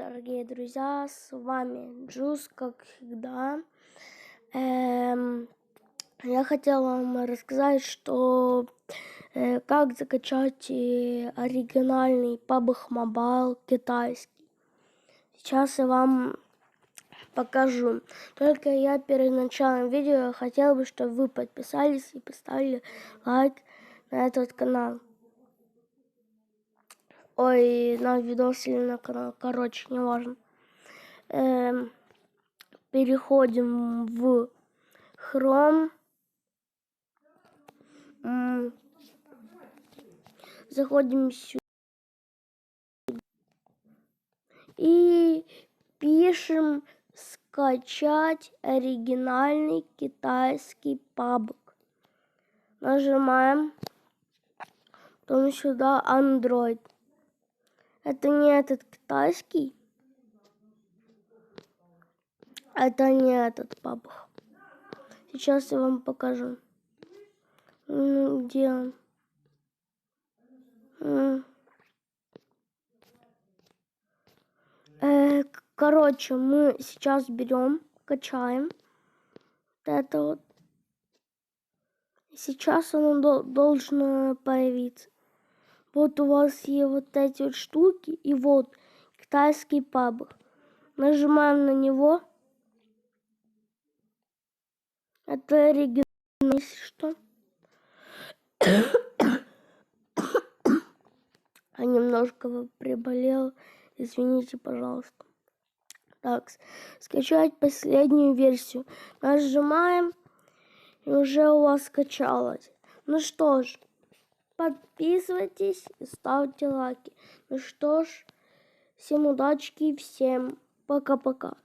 дорогие друзья, с вами Джуз, как всегда. Эм, я хотела вам рассказать, что э, как закачать э, оригинальный PUBG Mobile китайский. Сейчас я вам покажу. Только я перед началом видео хотела бы, чтобы вы подписались и поставили лайк на этот канал. Ой, на видос или на канал, короче, не важно. Эм, переходим в Chrome. М, Заходим сюда. И пишем скачать оригинальный китайский пабг. Нажимаем. Потом сюда Android. Это не этот китайский. Это не этот пабг. Сейчас я вам покажу. Где он? Э, короче, мы сейчас берем, качаем. Вот это вот. Сейчас оно дол- должно появиться. Вот у вас есть вот эти вот штуки, и вот китайский пабг. Нажимаем на него. Это оригинал, если что. А немножко приболел. Извините, пожалуйста. Так, скачать последнюю версию. Нажимаем, и уже у вас скачалось. Ну что ж, подписывайтесь и ставьте лайки. Ну что ж, всем удачи и всем пока-пока.